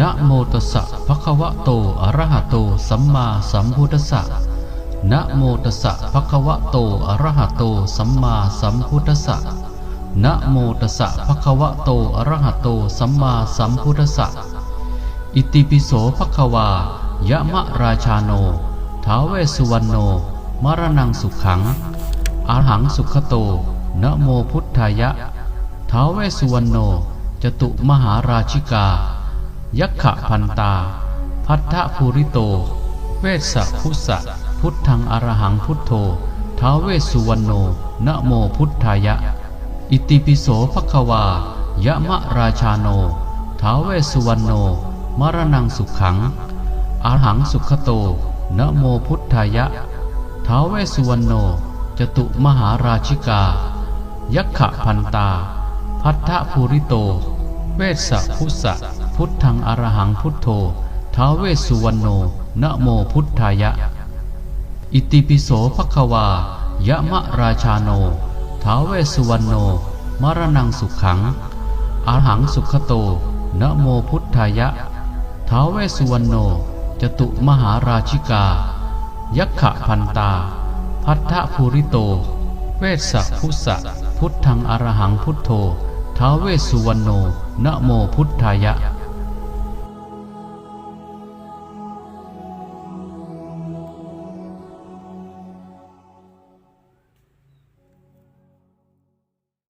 นะโมตัสสะภะคะวะโต อะระหะโต สัมมาสัมพุทธัสสะนะโมตัสสะภะคะวะโต อะระหะโต สัมมาสัมพุทธัสสะนะโมตัสสะภะคะวะโต อะระหะโต สัมมาสัมพุทธัสสะ อิติปิโสภะคะวา ยะมะราชาโน ท้าเวสุวรรณโน มรณังสุขัง อาหังสุขโต นะโมพุทธายะ ท้าเวสุวรรณโน จตุมหาราชิกา ยักขะพันตา พัทธภูริโต เวสสะพุสะพุทธังอรหังพุทโธท้าเวสุวรรณโนนะโมพุทธายะ อิติปิโสภะคะวายะมะราชาโนท้าเวสุวรรณโน มรณังสุขังอาหังสุขโตนะโมพุทธายะท้าเวสสุวรรณโน จตุมหาราชิกา ยักขะพันตา พัทธภูริโต เวสสะพุสะ พุทธังอรหังพุทโธท้าเวสุวรรณโนนะโมพุทธายะ อิติปิโสภคะวายะมะราชาโนท้าเวสุวรรณโน มรณังสุขขังอาหังสุขโตนะโมพุทธายะท้าเวสุวรรณโนจตุมหาราชิกา ยักขะพันตา พัทธภูริโต เวสสะพุสะพุทธังอรหังพุทโธท้าเวสสุวรรณโนนะโมพุทธายะ